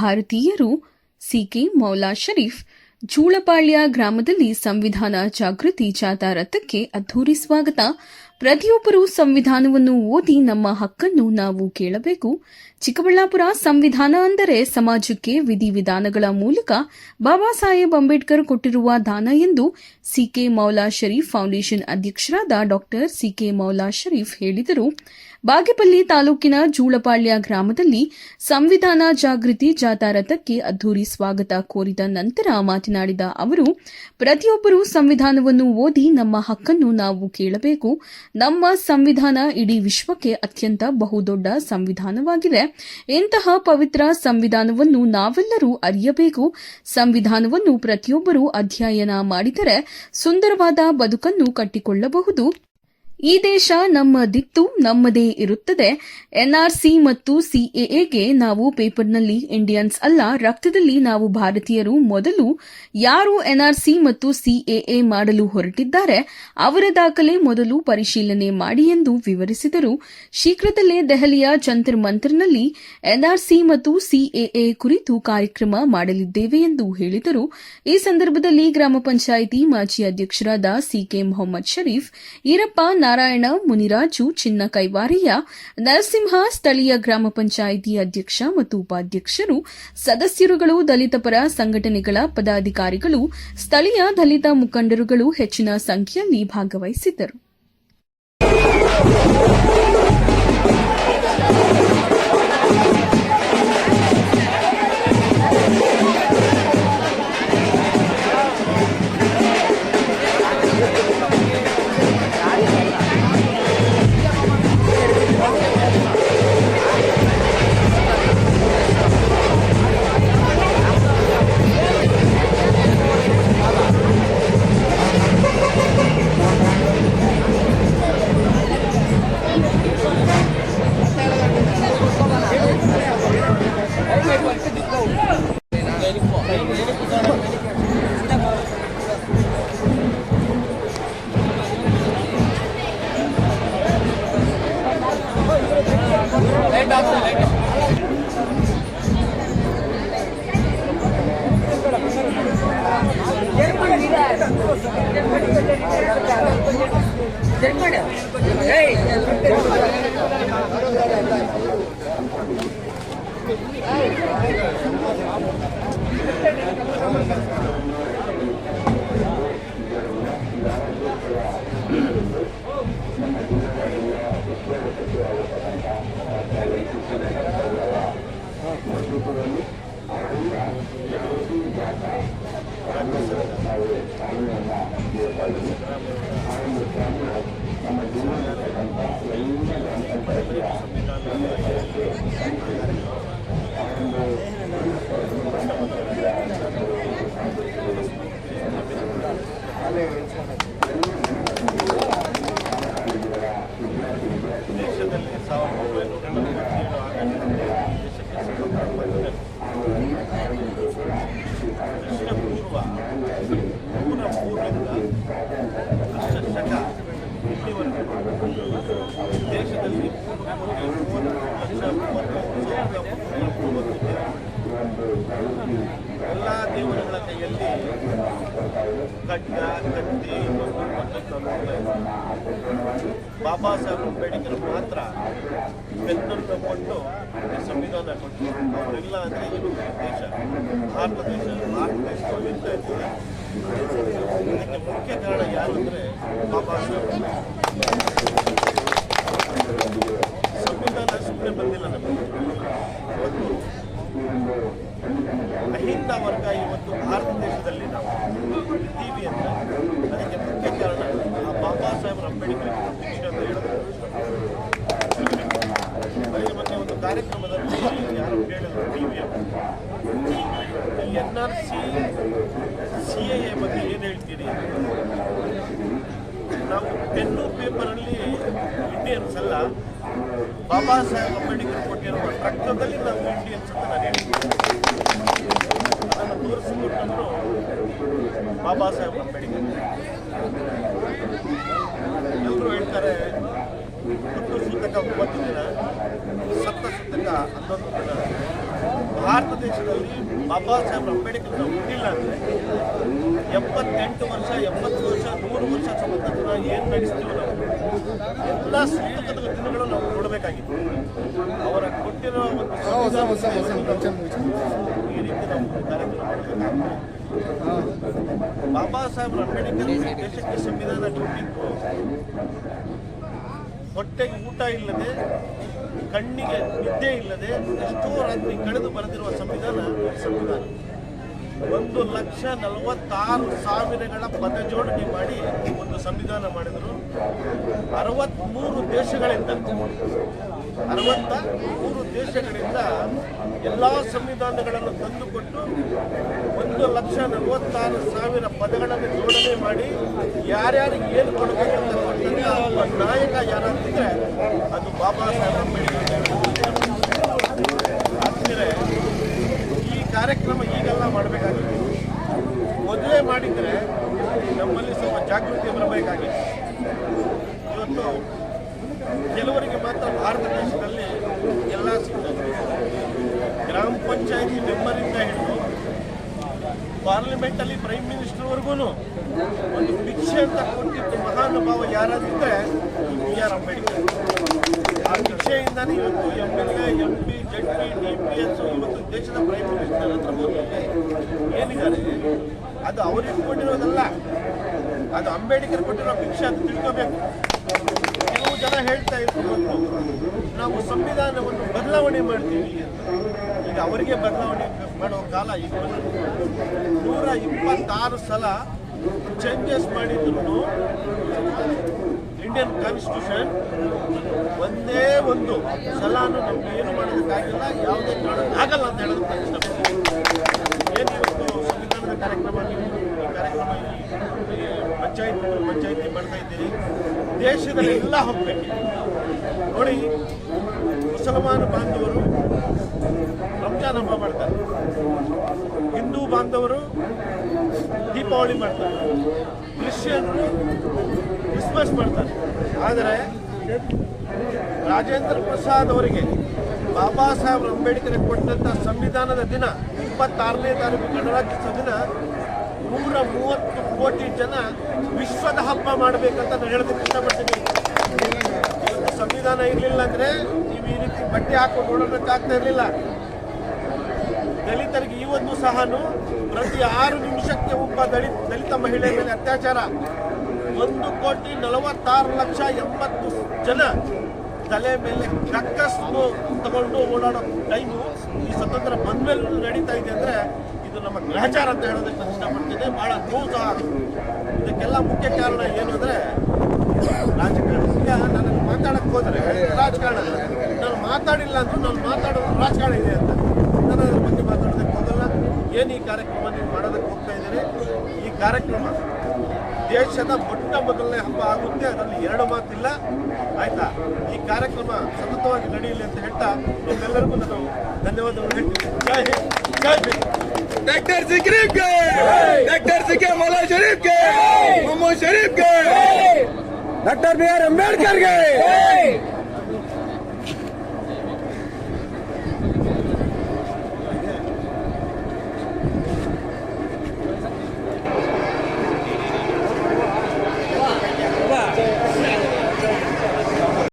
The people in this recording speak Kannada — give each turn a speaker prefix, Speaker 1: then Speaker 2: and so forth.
Speaker 1: ಭಾರತೀಯರು ಸಿಕೆ ಮೌಲಾ ಶರೀಫ್ ಜೂಳಪಾಳ್ಯ ಗ್ರಾಮದಲ್ಲಿ ಸಂವಿಧಾನ ಜಾಗೃತಿ ಜಾಥಾ ರಥಕ್ಕೆ ಅದ್ದೂರಿ ಸ್ವಾಗತ. ಪ್ರತಿಯೊಬ್ಬರೂ ಸಂವಿಧಾನವನ್ನು ಓದಿ ನಮ್ಮ ಹಕ್ಕನ್ನು ನಾವು ಕೇಳಬೇಕು. ಚಿಕ್ಕಬಳ್ಳಾಪುರ ಸಂವಿಧಾನ ಅಂದರೆ ಸಮಾಜಕ್ಕೆ ವಿಧಿವಿಧಾನಗಳ ಮೂಲಕ ಬಾಬಾ ಸಾಹೇಬ್ ಅಂಬೇಡ್ಕರ್ ಕೊಟ್ಟಿರುವ ದಾನ ಎಂದು C K Maula Sharif foundation ಅಧ್ಯಕ್ಷರಾದ doctor C K Maula Sharif ಹೇಳಿದರು. ಬಾಗೇಪಲ್ಲಿ ತಾಲೂಕಿನ ಜೂಳಪಾಳ್ಯ ಗ್ರಾಮದಲ್ಲಿ ಸಂವಿಧಾನ ಜಾಗೃತಿ ಜಾಥಾ ರಥಕ್ಕೆ ಅದ್ದೂರಿ ಸ್ವಾಗತ ಕೋರಿದ ನಂತರ ಮಾತನಾಡಿದ ಅವರು, ಪ್ರತಿಯೊಬ್ಬರೂ ಸಂವಿಧಾನವನ್ನು ಓದಿ ನಮ್ಮ ಹಕ್ಕನ್ನು ನಾವು ಕೇಳಬೇಕು. ನಮ್ಮ ಸಂವಿಧಾನ ಇಡೀ ವಿಶ್ವಕ್ಕೆ ಅತ್ಯಂತ ಬಹುದೊಡ್ಡ ಸಂವಿಧಾನವಾಗಿದೆ. ಇಂತಹ ಪವಿತ್ರ ಸಂವಿಧಾನವನ್ನು ನಾವೆಲ್ಲರೂ ಅರಿಯಬೇಕು. ಸಂವಿಧಾನವನ್ನು ಪ್ರತಿಯೊಬ್ಬರೂ ಅಧ್ಯಯನ ಮಾಡಿದರೆ ಸುಂದರವಾದ ಬದುಕನ್ನು ಕಟ್ಟಿಕೊಳ್ಳಬಹುದು. ಈ ದೇಶ ನಮ್ಮದಿತ್ತು, ನಮ್ಮದೇ ಇರುತ್ತದೆ. ಎನ್ಆರ್ಸಿ ಮತ್ತು ಸಿಎಎಗೆ ನಾವು ಪೇಪರ್ನಲ್ಲಿ ಇಂಡಿಯನ್ಸ್ ಅಲ್ಲ, ರಕ್ತದಲ್ಲಿ ನಾವು ಭಾರತೀಯರು. ಮೊದಲು ಯಾರು ಎನ್ಆರ್ಸಿ ಮತ್ತು ಸಿಎಎ ಮಾಡಲು ಹೊರಟಿದ್ದಾರೆ, ಅವರ ದಾಖಲೆ ಮೊದಲು ಪರಿಶೀಲನೆ ಮಾಡಿ ಎಂದು ವಿವರಿಸಿದರು. ಶೀಘ್ರದಲ್ಲೇ ದೆಹಲಿಯ ಜಂತರ್ ಮಂತರ್ನಲ್ಲಿ ಎನ್ಆರ್ಸಿ ಮತ್ತು ಸಿಎಎ ಕುರಿತು ಕಾರ್ಯಕ್ರಮ ಮಾಡಲಿದ್ದೇವೆ ಎಂದು ಹೇಳಿದರು. ಈ ಸಂದರ್ಭದಲ್ಲಿ ಗ್ರಾಮ ಪಂಚಾಯಿತಿ ಮಾಜಿ ಅಧ್ಯಕ್ಷರಾದ ಸಿಕೆ ಮೊಹಮ್ಮದ್ ಶರೀಫ್, ಈರಪ್ಪ ನಾರಾಯಣ, ಮುನಿರಾಜು, ಚಿನ್ನ ಕೈವಾರಿಯ, ನರಸಿಂಹ ಸ್ಥಳೀಯ ಗ್ರಾಮ ಪಂಚಾಯಿತಿ ಅಧ್ಯಕ್ಷ ಮತ್ತು ಉಪಾಧ್ಯಕ್ಷರು, ಸದಸ್ಯರುಗಳು, ದಲಿತ ಪರ ಸಂಘಟನೆಗಳ ಪದಾಧಿಕಾರಿಗಳು, ಸ್ಥಳೀಯ ದಲಿತ ಮುಖಂಡರುಗಳು ಹೆಚ್ಚಿನ ಸಂಖ್ಯೆಯಲ್ಲಿ ಭಾಗವಹಿಸಿದ್ದರು.
Speaker 2: ಸಾವಿರದ ಒಂಬೈನೂರ ನಲವತ್ತೇಳು ಆಗಸ್ಟ್ ದೇಶಕ್ಕೆ ಕ್ರಿಸ್ತ ಪೂರ್ವ ನೂರ ಮೂರರಿಂದ ಕ್ರಿಸ್ತ ಶಕ ಇಲ್ಲಿವರೆಗೂ ದೇಶದಲ್ಲಿ ಲಕ್ಷ ಮೂವತ್ತು ಸಾವಿರದ ಮೂವತ್ತು ಎಲ್ಲ ದೇವರುಗಳ ಕೈಯಲ್ಲಿ ಖಡ್ಗ ಕಟ್ಟಿ ಅನ್ನೋದು ಬಾಬಾ ಸಾಹೇಬ್ ಅಂಬೇಡ್ಕರ್ ಮಾತ್ರ ಬೆನ್ನನ್ನು ಕೊಟ್ಟು ಸಂವಿಧಾನ ಕೊಟ್ಟು ಅವರಿಲ್ಲ ಅಂದರೆ ಇದು ದೇಶ? ಭಾರತ ದೇಶ ಭಾರತ ದೇಶ ನಿಲ್ತಾ ಇರ್ತದೆ ಇದಕ್ಕೆ ಮುಖ್ಯ ಕಾರಣ ಯಾರು ಅಂದರೆ ಬಾಬಾ ಸಾಹೇಬ್ ಸಂವಿಧಾನ ಸುಮ್ಮನೆ ಬಂದಿಲ್ಲ ನಮಗೆ. ಒಂದು ಅಹಿಂದ ವರ್ಗ ಇವತ್ತು ಭಾರತ ದೇಶದಲ್ಲಿ ನಾವು. ಇದ್ದೀವಿ ಅಂತ ಅದಕ್ಕೆ ಮುಖ್ಯ ಕಾರಣ ಬಾಬಾ ಸಾಹೇಬ್ ಅಂಬೇಡ್ಕರ್ ಶಿಕ್ಷೆ ಅಂತ ಹೇಳಿದ್ರು ಬೆಳಗ್ಗೆ ಮೊನ್ನೆ ಒಂದು ಕಾರ್ಯಕ್ರಮದಲ್ಲಿ ಯಾರು ಕೇಳಿದ್ರು? T V N R C C A ಬಗ್ಗೆ ಏನು ಹೇಳ್ತೀರಿ? ನಾವು ಪೆನ್ನು ಪೇಪರಲ್ಲಿ ಇಂಡಿಯನ್ಸ್ ಅಲ್ಲ, ಬಾಬಾ ಸಾಹೇಬ್ ಅಂಬೇಡ್ಕರ್ ಕೊಟ್ಟಿರುವ ರಕ್ತದಲ್ಲಿ ನಾವು ಇಂಡಿಯನ್ಸ್ ಅಂತ ನಾನು ಹೇಳ್ತೀನಿ. ಅದನ್ನು ತೋರಿಸಿಕೊಟ್ಟವರು ಬಾಬಾ ಸಾಹೇಬ್ ಅಂಬೇಡ್ಕರ್ ಎಲ್ಲರೂ ಹೇಳ್ತಾರೆ ಹುಟ್ಟು ಸೂತಕ ಒಂಬತ್ತು ದಿನ ಸತ್ತ ಸೂತಕ ಹನ್ನೊಂದು ದಿನ ಭಾರತ ದೇಶದ ಬಾಬಾ ಸಾಹೇಬ್ ಅಂಬೇಡ್ಕರ್ ಹುಟ್ಟಿಲ್ಲ ಅಂದರೆ ಎಪ್ಪತ್ತೆಂಟು ವರ್ಷ ಎಪ್ಪತ್ತು ವರ್ಷ ನೂರು ವರ್ಷ ಸಂಬಂಧನ ಏನು ನಡೆಸ್ತೀವಿ ನಾವು. ಎಲ್ಲ ಸ್ನೇಹಿತದ ದಿನಗಳು ನಾವು ನೋಡಬೇಕಾಗಿತ್ತು. ಅವರ ಕೊಟ್ಟಿರೋ ಒಂದು ಈ ರೀತಿ ನಾವು ಕಾರ್ಯಕ್ರಮ ಬಾಬಾ ಸಾಹೇಬ್ ಅಂಬೇಡ್ಕರ್ ದೇಶಕ್ಕೆ ಸಂವಿಧಾನ ಕೊಟ್ಟಿದ್ದು ಹೊಟ್ಟೆಗೆ ಊಟ ಇಲ್ಲದೆ ಕಣ್ಣಿಗೆ ನಿದ್ದೆ ಇಲ್ಲದೆ ಎಷ್ಟೋ ರಾತ್ರಿ ಕಳೆದು ಬರೆದಿರುವ ಸಂವಿಧಾನ ಸಂವಿಧಾನ. ಒಂದು ಲಕ್ಷ ನಲವತ್ತಾರು ಸಾವಿರಗಳ ಪದ ಜೋಡಣೆ ಮಾಡಿ ಒಂದು ಸಂವಿಧಾನ ಮಾಡಿದರು. ಅರವತ್ಮೂರು ದೇಶಗಳಿಂದ ಅರವತ್ತ ಮೂರು ದೇಶಗಳಿಂದ ಎಲ್ಲ ಸಂವಿಧಾನಗಳನ್ನು ತಂದುಕೊಟ್ಟು ಒಂದು ಲಕ್ಷ ನಲವತ್ತಾರು ಸಾವಿರ ಪದಗಳನ್ನು ಜೋಡಣೆ ಮಾಡಿ ಯಾರ್ಯಾರಿಗೆ ಏನು ಕೊಡಬೇಕು ನಾಯಕ ಯಾರಂತಿದ್ರೆ ಬಾಬಾ ಸಾಹೇಬ್ ಅಂಬೇಡ್ಕರ್ ಈ ಕಾರ್ಯಕ್ರಮ ಈಗೆಲ್ಲ ಮಾಡಬೇಕಾಗಿದೆ. ಮೊದಲೇ ಮಾಡಿದರೆ ನಮ್ಮಲ್ಲಿ ಸ್ವಲ್ಪ ಜಾಗೃತಿ ಬರಬೇಕಾಗಿತ್ತು ಇವತ್ತು ಕೆಲವರಿಗೆ ಮಾತ್ರ ಭಾರತ ದೇಶದಲ್ಲಿ ಎಲ್ಲ ಸಿಗ್ತದೆ. ಗ್ರಾಮ ಪಂಚಾಯಿತಿ ಮೆಂಬರಿಂದ ಹಿಡಿದು ಪಾರ್ಲಿಮೆಂಟಲ್ಲಿ ಪ್ರೈಮ್ ಮಿನಿಸ್ಟರ್ವರೆಗೂ ಒಂದು ಭಿಕ್ಷೆ ಅಂತ ಕೊಟ್ಟಿದ್ದು ಮಹಾನುಭಾವ ಯಾರಂದ್ರೆ ಬಿ ಆರ್ ಅಂಬೇಡ್ಕರ್. ಆ ಭಿಕ್ಷೆಯಿಂದನೇ ಇವತ್ತು M L A, M P Z P, D P S ಇವತ್ತು ದೇಶದ ಪ್ರೈಮ್ ಮಿನಿಸ್ಟರ್ ಹತ್ರ ಮೋದಿ ಏನಿದ್ದಾರೆ? ಅದು ಅವರಿಗೆ ಕೊಟ್ಟಿರೋದಲ್ಲ. ಅದು ಅಂಬೇಡ್ಕರ್ ಕೊಟ್ಟಿರೋ ಭಿಕ್ಷೆ ಅಂತ ತಿಳ್ಕೋಬೇಕು. ಕೆಲವು ಜನ ಹೇಳ್ತಾ ಇದ್ರು ನಾವು ಸಂವಿಧಾನವನ್ನು ಬದಲಾವಣೆ ಮಾಡ್ತೀವಿ ಈಗ ಅವರಿಗೆ ಬದಲಾವಣೆ ಮಾಡೋ ಕಾಲ ಈಗ. ನೂರ ಇಪ್ಪತ್ತಾರು ಸಲ ಚೇಂಜಸ್ ಮಾಡಿದ್ರು ಇಂಡಿಯನ್ ಕಾನ್ಸ್ಟಿಟ್ಯೂಷನ್ ಒಂದೇ ಒಂದು ಸಲಾನು ನಮ್ಗೆ ಏನು ಮಾಡೋದಕ್ಕಾಗಿಲ್ಲ ಯಾವುದೇ ಕಾರಣಕ್ಕೆ ಆಗಲ್ಲ ಅಂತ ಹೇಳೋದಕ್ಕೆ ಇಷ್ಟಪಡ್ತೀನಿ ಏನು ಸಂವಿಧಾನದ ಕಾರ್ಯಕ್ರಮ? ಕಾರ್ಯಕ್ರಮ ಪಂಚಾಯತ್ ಪಂಚಾಯತಿ ಮಾಡ್ತಾ ಇದ್ದೀರಿ. ದೇಶದಲ್ಲಿ ಎಲ್ಲ ಹೋಗ್ಬೇಕು. ನೋಡಿ, ಮುಸಲ್ಮಾನ ಬಾಂಧವರು ರಂಜಾನ್ ಹಬ್ಬ ಮಾಡ್ತಾರೆ. ಹಿಂದೂ ಬಾಂಧವರು ದೀಪಾವಳಿ ಮಾಡ್ತಾರೆ. ಕ್ರಿಶ್ಚಿಯನ್ರು ಕ್ರಿಸ್ಮಸ್ ಮಾಡ್ತಾರೆ. ಆದರೆ ರಾಜೇಂದ್ರ ಪ್ರಸಾದ್ ಅವರಿಗೆ ಬಾಬಾ ಸಾಹೇಬ್ ಅಂಬೇಡ್ಕರ್ ಕೊಟ್ಟಂತಹ ಸಂವಿಧಾನದ ದಿನ ಇಪ್ಪತ್ತಾರನೇ ತಾರೀಕು ಗಣರಾಜ್ಯೋತ್ಸವ ದಿನ ನೂರ ಮೂವತ್ತು ಕೋಟಿ ಜನ ವಿಶ್ವದ ಹಬ್ಬ ಮಾಡಬೇಕಂತ ನಾನು ಹೇಳೋದಕ್ಕೆ ಇಷ್ಟಪಡ್ತೀನಿ. ಸಂವಿಧಾನ ಇರಲಿಲ್ಲ ಅಂದರೆ ನೀವು ಈ ರೀತಿ ಬಟ್ಟೆ ಹಾಕೊಂಡು ಓಡೋದಕ್ಕಾಗ್ತಾ ಇರಲಿಲ್ಲ. ದಲಿತರಿಗೆ ಇವತ್ತು ಸಹ ಪ್ರತಿ ಆರು ನಿಮಿಷಕ್ಕೆ ಒಬ್ಬ ದಲಿತ ದಲಿತ ಮಹಿಳೆ ಮೇಲೆ ಅತ್ಯಾಚಾರ. ಒಂದು ಕೋಟಿ ನಲವತ್ತಾರು ಲಕ್ಷ ಎಂಬತ್ತು ಜನ ತಲೆ ಮೇಲೆ ಕಕ್ಕಸ್ತು ತಗೊಂಡು ಓಡಾಡೋ ಟೈಮು ಈ ಸ್ವತಂತ್ರ ಬಂದ್ಮೇಲೆ ನಡೀತಾ ಇದೆ ಅಂದ್ರೆ ಇದು ನಮ್ಮ ಗ್ರಹಚಾರ ಅಂತ ಹೇಳೋದಕ್ಕೆ ನಾನು ಇಷ್ಟಪಡ್ತೀನಿ ಬಹಳ ನೋವು ಸಹ ಇದಕ್ಕೆಲ್ಲ ಮುಖ್ಯ ಕಾರಣ ಏನು ಅಂದ್ರೆ ರಾಜಕಾರಣ ಈಗ ನಾನು ಮಾತಾಡಕ್ ಹೋದ್ರೆ ರಾಜಕಾರಣ ನಾನು ಮಾತಾಡಿಲ್ಲ ಅಂದ್ರೆ ನಾನು ಮಾತಾಡೋದು ರಾಜಕಾರಣ ಇದೆ ಅಂತ. ನಾನು ಅದ್ರ ಬಗ್ಗೆ ಮಾತಾಡೋದಕ್ಕೆ ಹೋಗಲ್ಲ. ಏನು ಈ ಕಾರ್ಯಕ್ರಮ ನೀವು ಮಾಡೋದಕ್ಕೆ ಹೋಗ್ತಾ ಇದ್ದೀರಿ? ಈ ಕಾರ್ಯಕ್ರಮ ದೇಶದ ಮೊಟ್ಟ ಮೊದಲನೇ ಹಬ್ಬ ಆಗುತ್ತೆ. ಅದರಲ್ಲಿ ಎರಡು ಮಾತಿಲ್ಲ. ಆಯ್ತಾ? ಈ ಕಾರ್ಯಕ್ರಮ ಸತತವಾಗಿ ನಡೆಯಲಿ ಅಂತ ಹೇಳ್ತಾ ನಿಮ್ಮೆಲ್ಲರಿಗೂ ನಾನು ಧನ್ಯವಾದಗಳು ಹೇಳ್ತೀನಿ. ಜೈ ಹಿಂದ್, ಜೈ
Speaker 3: डॉक्टर जिक्रीब के डॉक्टर सिके मौला शरीफ के मोहम्मद शरीफ के। डॉक्टर बी आर अंबेडकर के।